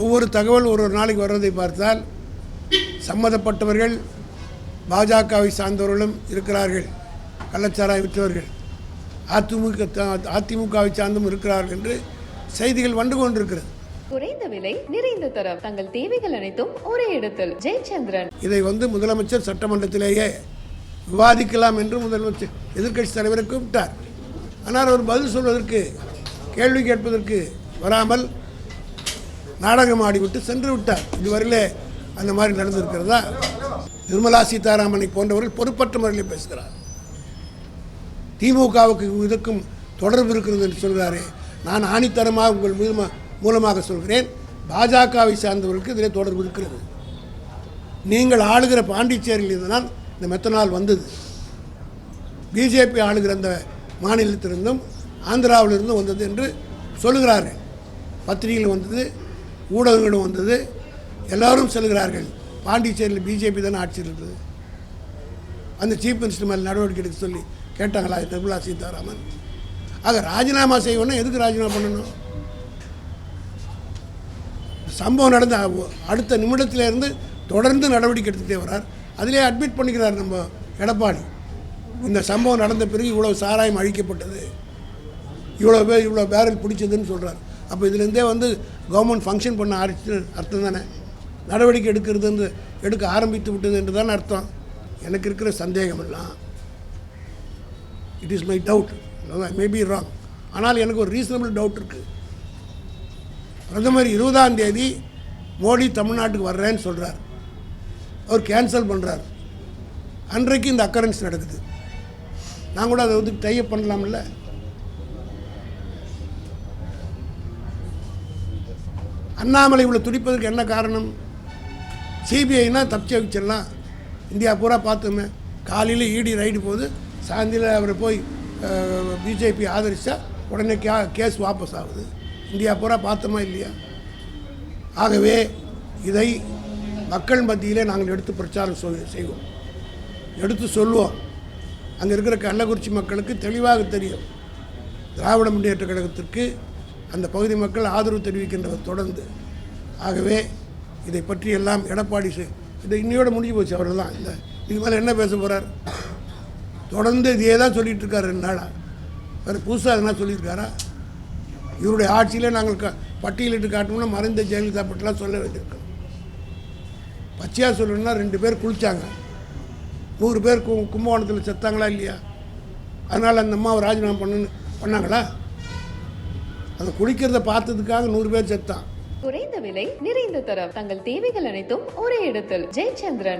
ஒவ்வொரு தகவல் ஒரு ஒரு நாளைக்கு வர்றதை பார்த்தால் சம்மந்தப்பட்டவர்கள் பாஜகவை சார்ந்தவர்களும் இருக்கிறார்கள் கள்ளச்சாராய் விற்றவர்கள். அதிமுக அதிமுகவை சார்ந்தும் இருக்கிறார்கள் என்று செய்திகள் வந்து கொண்டிருக்கிறது. குறைந்த விலை நிறைந்த தரம். தங்கள் தேவைகள் அனைத்தும் ஒரே இடத்தில். ஜெயச்சந்திரன். இதை வந்து முதலமைச்சர் சட்டமன்றத்திலேயே விவாதிக்கலாம் என்று முதலமைச்சர் எதிர்க்கட்சி தலைவரை கூப்பிட்டார். ஆனால் அவர் பதில் சொல்வதற்கு கேள்வி கேட்பதற்கு வராமல் நாடகம் ஆடிவிட்டு சென்று விட்டார் இதுவரையிலே அந்த மாதிரி நடந்திருக்கிறதா? நிர்மலா சீதாராமனை போன்றவர்கள் பொறுப்பற்ற முறையில் பேசுகிறார். திமுகவுக்கு இதுக்கும் தொடர்பு இருக்கிறது என்று சொல்கிறாரே நான் ஆணித்தரமாக உங்கள் மூலமா மூலமாக சொல்கிறேன். பாஜகவை சார்ந்தவர்களுக்கு இதிலே தொடர்பு இருக்கிறது. நீங்கள் ஆளுகிற பாண்டிச்சேரியில் தான் இந்த மெத்தனால் வந்தது. பிஜேபி ஆளுகிற அந்த மாநிலத்திலிருந்தும் ஆந்திராவிலிருந்தும் வந்தது என்று சொல்கிறார்கள் பத்திரிகையில் வந்தது. ஊடகங்களும் வந்தது. எல்லாரும் செல்கிறார்கள். பாண்டிச்சேரியில் பிஜேபி தானே ஆட்சி இருந்தது. அந்த சீஃப் மினிஸ்டர் மேலே நடவடிக்கை எடுக்க சொல்லி கேட்டாங்களா நிர்மலா சீதாராமன். ஆக ராஜினாமா செய்யணும் எதுக்கு ராஜினாமா பண்ணணும்? சம்பவம் நடந்த அடுத்த நிமிடத்திலேருந்து தொடர்ந்து நடவடிக்கை எடுத்துகிட்டே வரார் அதிலே அட்மிட் பண்ணிக்கிறார் நம்ம எடப்பாடி. இந்த சம்பவம் நடந்த பிறகு இவ்வளோ சாராயம் அழிக்கப்பட்டது. இவ்வளோ பேர் இவ்வளோ பேரல் பிடிச்சதுன்னு சொல்கிறார் அப்போ இதுலேருந்தே வந்து கவர்மெண்ட் ஃபங்க்ஷன் பண்ண ஆரம்பிச்சு அர்த்தம் தானே? நடவடிக்கை எடுக்கிறது என்று எடுக்க ஆரம்பித்து விட்டது என்று தானே அர்த்தம். எனக்கு இருக்கிற சந்தேகம் எல்லாம் it is my doubt maybe wrong ஆனால் எனக்கு ஒரு ரீசனபிள் டவுட் இருக்குது பிரதமர் இருபதாம் தேதி மோடி தமிழ்நாட்டுக்கு வர்றேன்னு சொல்கிறார் அவர் கேன்சல் பண்ணுறார் அன்றைக்கு இந்த அக்கரன்ஸ் நடக்குது. நான் கூட அதை வந்து டைப் பண்ணலாம்ல? அண்ணாமலை இவ்வளோ துடிப்பதற்கு என்ன காரணம்? சிபிஐனா தப்பிச்சு வச்சிடலாம் இந்தியா பூரா பார்த்தோமே. காலையில் இடி ரைடு போகுது சாயந்திரம் அவரை போய் பிஜேபி ஆதரித்தா உடனே கே கேஸ் வாபஸ் ஆகுது. இந்தியா பூரா பார்த்தோமா இல்லையா? ஆகவே இதை மக்கள் மத்தியிலே நாங்கள் எடுத்து பிரச்சாரம் செய்வோம். எடுத்து சொல்லுவோம் அங்கே இருக்கிற கள்ளக்குறிச்சி மக்களுக்கு தெளிவாக தெரியும். திராவிட முன்னேற்ற கழகத்திற்கு அந்த பகுதி மக்கள் ஆதரவு தெரிவிக்கின்றவர் தொடர்ந்து. ஆகவே இதை பற்றி எல்லாம் எடப்பாடி செ- இது இன்னையோட முடிஞ்சு போச்சு அவர் தான் இந்த இது மேலே என்ன பேச போகிறார் தொடர்ந்து இதையே தான் சொல்லிகிட்டு இருக்காரு ரெண்டு நாளாக வேறு புதுசாக எதனா சொல்லியிருக்காரா? இவருடைய ஆட்சியிலே நாங்கள் க பட்டியலிட்டு காட்டணும்னா மறைந்த ஜெயலலிதா பற்றிலாம் சொல்ல வேண்டியிருக்கோம் பச்சையாக சொல்லணும்னா ரெண்டு பேர் குளித்தாங்க நூறு பேர் கு கும்பகோணத்தில் செத்தாங்களா இல்லையா? அதனால் அந்த அம்மாவை ராஜினாமா பண்ணு பண்ணாங்களா? அந்த குளிக்கிறத பார்த்ததுக்காக நூறு பேர் செத்தான். குறைந்த விலை நிறைந்த தரம். தங்கள் தேவைகள் அனைத்தும் ஒரே இடத்தில். ஜெயச்சந்திரன்.